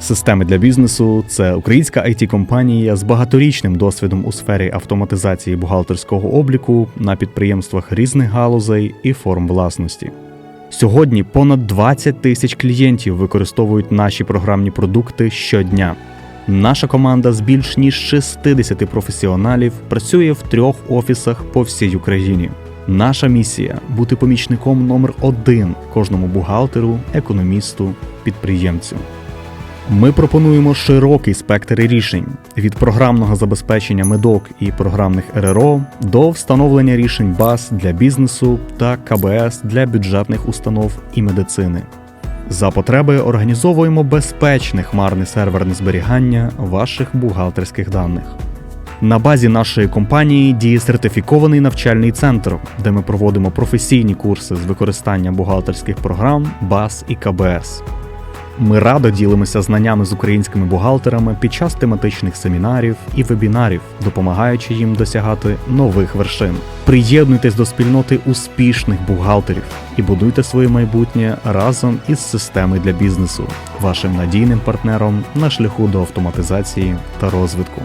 Системи для бізнесу це українська it компанія з багаторічним досвідом у сфері автоматизації бухгалтерського обліку на підприємствах різних галузей і форм власності. Сьогодні понад 20 тисяч клієнтів використовують наші програмні продукти щодня. Наша команда з більш ніж 60 професіоналів працює в трьох офісах по всій Україні. Наша місія бути помічником номер один кожному бухгалтеру, економісту, підприємцю. Ми пропонуємо широкий спектр рішень від програмного забезпечення медок і програмних РРО до встановлення рішень БАС для бізнесу та КБС для бюджетних установ і медицини. За потреби організовуємо безпечне хмарне серверне зберігання ваших бухгалтерських даних. На базі нашої компанії діє сертифікований навчальний центр, де ми проводимо професійні курси з використання бухгалтерських програм, БАС і КБС. Ми радо ділимося знаннями з українськими бухгалтерами під час тематичних семінарів і вебінарів, допомагаючи їм досягати нових вершин. Приєднуйтесь до спільноти успішних бухгалтерів і будуйте своє майбутнє разом із системи для бізнесу, вашим надійним партнером на шляху до автоматизації та розвитку.